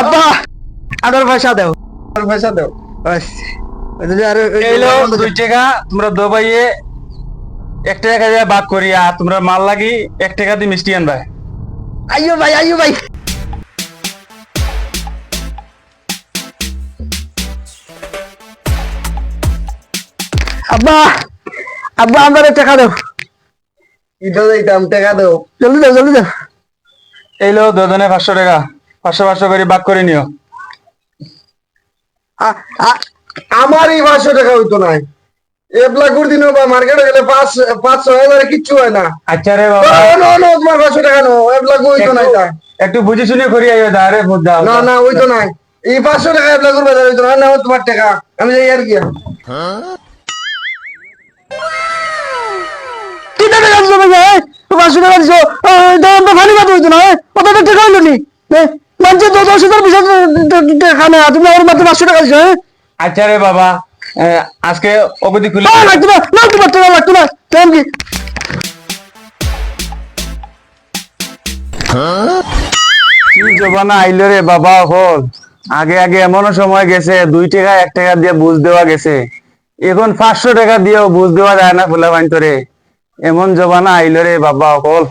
আব্বা! আমার পয়সা দাও। আর পয়সা দাও দুই টাকা তোমরা দবাইয়ে এক টাকা দিয়ে বাদ করি আর তোমরা মাল লাগি এক টাকা দিয়ে মিষ্টি আনবা। আইয়ো ভাই আইয়ো ভাই। আব্বা আব্বা আমার টাকা দাও। ইটা দিতাম টাকা দাও। জলদি দাও জলদি দাও। এইলো দুজনে পাঁচশো টাকা। পাঁচশো পাঁচশো করে করে নিও। আ- আ- আমার এই পাঁচশো টাকা হইতো না এবলা দিন বা মার্কেটে গেলে পাঁচ পাঁচ ছয় হাজার কিচ্ছু হয় না। আচ্ছা রে বাবা। নো নো তোমার পাঁচশো টাকা নো এবলা হইতো না এটা একটু- বুঝে শুনে করি আইও দা রে বুঝ না না হইতো না এই পাঁচশো টাকা হইতো না না তোমার টাকা। আমি যাই আর কি কি টাকা হবে যে পাঁচশো টাকা দিছো দাম তো ফানি কাজ হইতো না কত তো টাকা হইল নি তো দশ হাজার বিশ টাকা না তুমি আমার মাত্র পাঁচশো টাকা দিছো হ্যাঁ? আচ্ছা রে বাবা। আজকে অবধি খুলে না লাগতো না। না তোমার লাগতো না। কেমন কি? কি জবানা আইলো রে বাবা হল। আগে আগে এমনও সময় গেছে দুই টাকা এক টাকা দিয়ে বুঝ দেওয়া গেছে। এখন পাঁচশো টাকা দিয়েও বুঝ দেওয়া যায় না ফুলা বাইন এমন জবানা আইলো রে বাবা হল।